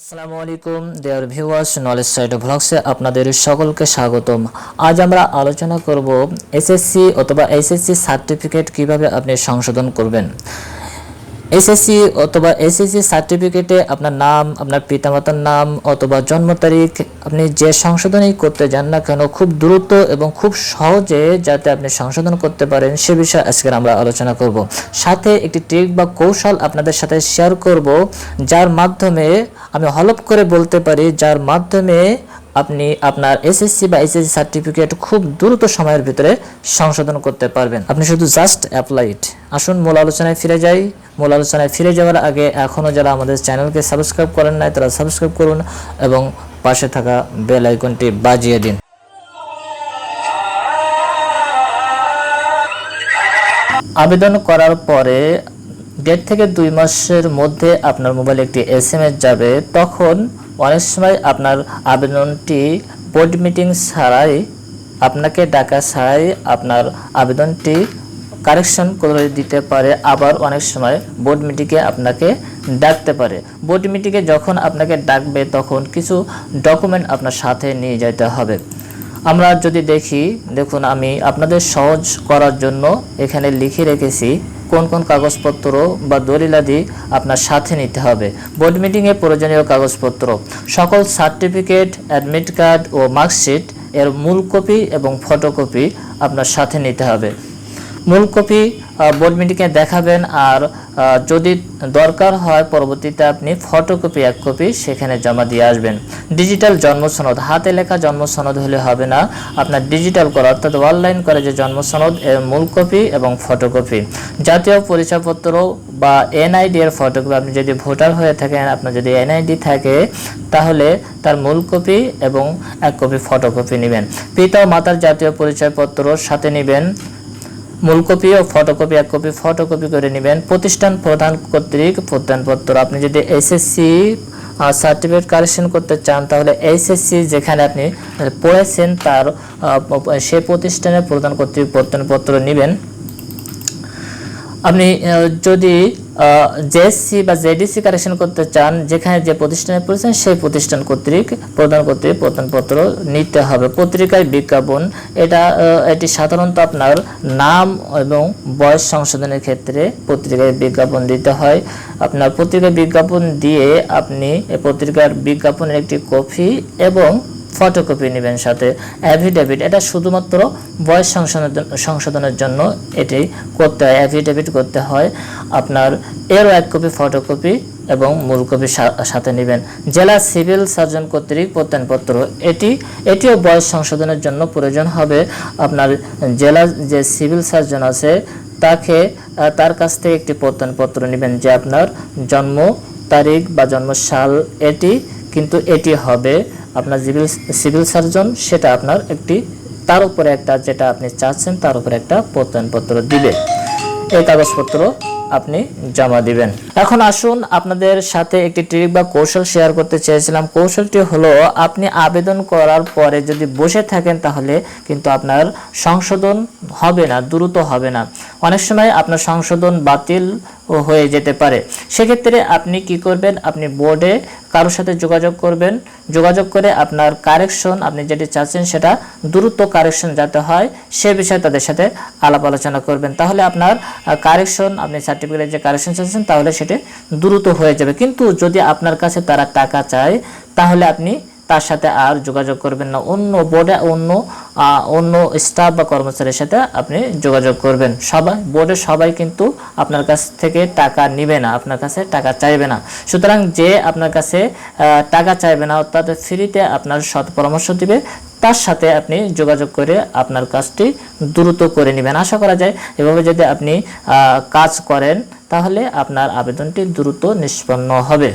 আসসালামু আলাইকুম দেয়ার viewers knowledge side ভ্লগসে আপনাদের সকলকে স্বাগতম। আজ আমরা আলোচনা করব এসএসসি অথবা এসএসসি সার্টিফিকেট কীভাবে আপনি সংশোধন করবেন। এসএসসি অথবা এসএসসি সার্টিফিকেটে আপনার নাম, আপনার পিতামাতার নাম অথবা জন্ম তারিখ, আপনি যে সংশোধনই করতে যান না কেন, খুব দ্রুত এবং খুব সহজে যাতে আপনি সংশোধন করতে পারেন, সে বিষয়ে আজকে আমরা আলোচনা করব। সাথে একটি ট্রিক বা কৌশল আপনাদের সাথে শেয়ার করব, যার মাধ্যমে আমি হলপ করে বলতে পারি, যার মাধ্যমে আপনি আপনার এসএসসি বা এসএসসি সার্টিফিকেট খুব দ্রুত সময়ের ভিতরে সংশোধন করতে পারবেন। আপনি শুধু জাস্ট অ্যাপ্লাইড আসুন, মূল আলোচনায় ফিরে যাই। মূল আলোচনায় ফিরে যাওয়ার আগে এখনও যারা আমাদের চ্যানেলকে সাবস্ক্রাইব করেন নাই, তারা সাবস্ক্রাইব করুন এবং পাশে থাকা বেল আইকনটি বাজিয়ে দিন। আবেদন করার পরে দেড় থেকে দুই মাসের মধ্যে আপনার মোবাইলে একটি এস যাবে। তখন অনেক সময় আপনার আবেদনটি বোর্ড মিটিং ছাড়াই আপনাকে ডাকা ছাড়াই আপনার আবেদনটি কারেকশন করে দিতে পারে। আবার অনেক সময় বোর্ড মিটিংয়ে আপনাকে ডাকতে পারে। বোর্ড মিটিংয়ে যখন আপনাকে ডাকবে, তখন কিছু ডকুমেন্ট আপনার সাথে নিয়ে যেতে হবে। আমরা যদি দেখি, দেখুন আমি আপনাদের সহজ করার জন্য এখানে লিখে রেখেছি কোন কোন কাগজপত্র বা দলিলাদি আপনার সাথে নিতে হবে। বোর্ড মিটিংয়ে প্রয়োজনীয় কাগজপত্র, সকল সার্টিফিকেট, অ্যাডমিট কার্ড ও মার্কশিট এর মূল কপি এবং ফটোকপি আপনার সাথে নিতে হবে। মূল কপি বোর্ড মিটিংয়ে দেখাবেন আর যদি দরকার হয় পরবর্তীতে আপনি ফটোকপি, এক কপি সেখানে জমা দিয়ে আসবেন। ডিজিটাল জন্ম সনদ হাতে লেখা জন্ম সনদ হলে হবে না। আপনার ডিজিটাল করা, অর্থাৎ অনলাইন করে যে জন্ম এর মূল কপি এবং ফটোকপি। জাতীয় পরিচয়পত্র বা এনআইডি এর ফটোকপি, আপনি যদি ভোটার হয়ে থাকেন, আপনার যদি এনআইডি থাকে, তাহলে তার মূল কপি এবং এক কপি ফটোকপি নেবেন। পিতা মাতার জাতীয় পরিচয়পত্র সাথে নেবেন। মূল কপি ও ফটোকপি, এক কপি ফটোকপি করে নেবেন। প্রতিষ্ঠান প্রধান কর্তৃক প্রত্যয়নপত্র। আপনি যদি এসএসসি সার্টিফিকেট কালেকশন করতে চান, তাহলে এইচএসসি যেখানে আপনি পড়েছেন, তার সে প্রতিষ্ঠানের প্রধান কর্তৃক প্রত্যয়নপত্র নেবেন। আপনি যদি জেএসসি বা জেডিসি কারেকশন করতে চান, যেখানে যে প্রতিষ্ঠানে পড়েছেন, সেই প্রতিষ্ঠান কর্তৃক প্রদান কর্তৃক প্রদানপত্র নিতে হবে। পত্রিকায় বিজ্ঞাপন, এটা এটি সাধারণত আপনার নাম এবং বয়স সংশোধনের ক্ষেত্রে পত্রিকায় বিজ্ঞাপন দিতে হয়। আপনার পত্রিকায় বিজ্ঞাপন দিয়ে আপনি পত্রিকার বিজ্ঞাপনের একটি কপি এবং ফটোকপি নেবেন সাথে অ্যাফিডেভিট এটা শুধুমাত্র বয়স সংশোধনের সংশোধনের জন্য এটি করতে হয় অ্যাফিডেভিট করতে হয়। আপনার এরও এক কপি ফটোকপি এবং মূল কপি সাথে নেবেন। জেলা সিভিল সার্জন কর্তৃক প্রত্যয়নপত্র, এটি, এটিও বয়স সংশোধনের জন্য প্রয়োজন হবে। আপনার জেলা যে সিভিল সার্জন আছে, তাকে তার কাছ থেকে একটি প্রত্যয়নপত্র নেবেন যে আপনার জন্ম তারিখ বা জন্ম সাল এটি কিন্তু এটি হবে আপনার সিভিল সিভিল সার্জন, সেটা আপনার একটি, তার উপরে একটা যেটা আপনি চাচ্ছেন, তার উপরে একটা প্রত্যয়নপত্র দিবে। এই কাগজপত্র আপনি জমা দিবেন। এখন আসুন আপনাদের সাথে একটি ট্রিক বা কৌশল শেয়ার করতে চেয়েছিলাম। কৌশলটি হলো, আপনি আবেদন করার পরে যদি বসে থাকেন, তাহলে কিন্তু আপনার সংশোধন হবে না, দ্রুত হবে না। অনেক সময় আপনার সংশোধন বাতিল হয়ে যেতে পারে। সেক্ষেত্রে আপনি কি করবেন? আপনি বোর্ডে কারোর সাথে যোগাযোগ করবেন। যোগাযোগ করে আপনার কারেকশন আপনি যেটি চাচ্ছেন সেটা দ্রুত কারেকশন যাতে হয়, সে বিষয়ে তাদের সাথে আলাপ আলোচনা করবেন। তাহলে আপনার কারেকশন, আপনি সার্টিফিকেটের যে কারেকশন চাচ্ছেন তাহলে সেটি দ্রুত হয়ে যাবে। কিন্তু যদি আপনার কাছে তারা টাকা চায়, তাহলে আপনি তার সাথে আর যোগাযোগ করবেন না। অন্য বোর্ডে অন্য অন্য স্টাফ বা কর্মচারীর সাথে আপনি যোগাযোগ করবেন। সবাই বোর্ডে সবাই কিন্তু আপনার কাছ থেকে টাকা নিবে না, আপনার কাছে টাকা চাইবে না। সুতরাং যে আপনার কাছে টাকা চাইবে না, অর্থাৎ ফ্রিতে আপনার সৎ পরামর্শ দিবে, তার সাথে আপনি যোগাযোগ করে আপনার কাজটি দ্রুত করে নেবেন। আশা করা যায়, এভাবে যদি আপনি কাজ করেন, তাহলে আপনার আবেদনটি দ্রুত নিষ্পন্ন হবে।